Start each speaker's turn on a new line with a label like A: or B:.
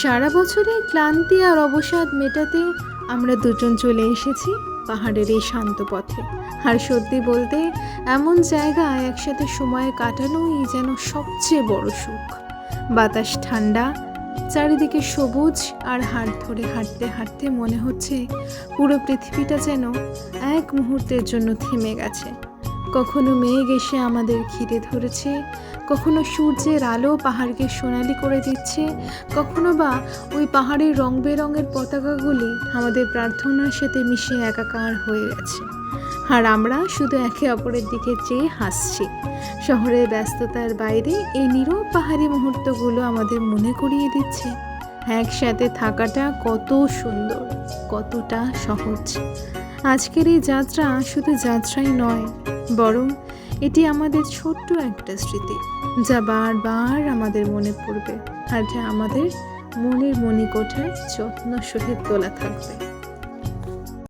A: সারা বছরের ক্লান্তি আর অবসাদ মেটাতে আমরা দুজন চলে এসেছি পাহাড়ের এই শান্ত পথে। আর সত্যি বলতে, এমন জায়গায় একসাথে সময় কাটানোই যেন সবচেয়ে বড় সুখ। বাতাস ঠান্ডা, চারিদিকে সবুজ আর হাট ধরে হাঁটতে হাঁটতে মনে হচ্ছে পুরো পৃথিবীটা যেন এক মুহূর্তের জন্য থেমে গেছে। কখনো মেঘ এসে আমাদের ঘিরে ধরেছে, কখনো সূর্যের আলো পাহাড়কে সোনালি করে দিচ্ছে, কখনো বা ওই পাহাড়ের রং বেরঙের পতাকাগুলি আমাদের প্রার্থনার সাথে মিশে একাকার হয়ে গেছে। আর আমরা শুধু একে অপরের দিকে চেয়ে হাসছি। শহরের ব্যস্ততার বাইরে এই নীরব পাহাড়ি মুহূর্তগুলো আমাদের মনে করিয়ে দিচ্ছে। একসাথে থাকাটা কত সুন্দর, কতটা সহজ। আজকের এই যাত্রা শুধু যাত্রাই নয়, বরং এটি আমাদের ছোট্ট একটা স্মৃতি, যা বারবার আমাদের মনে পড়বে আর যা আমাদের মনের মণিকোঠায় যত্ন সহিত তোলা থাকবে।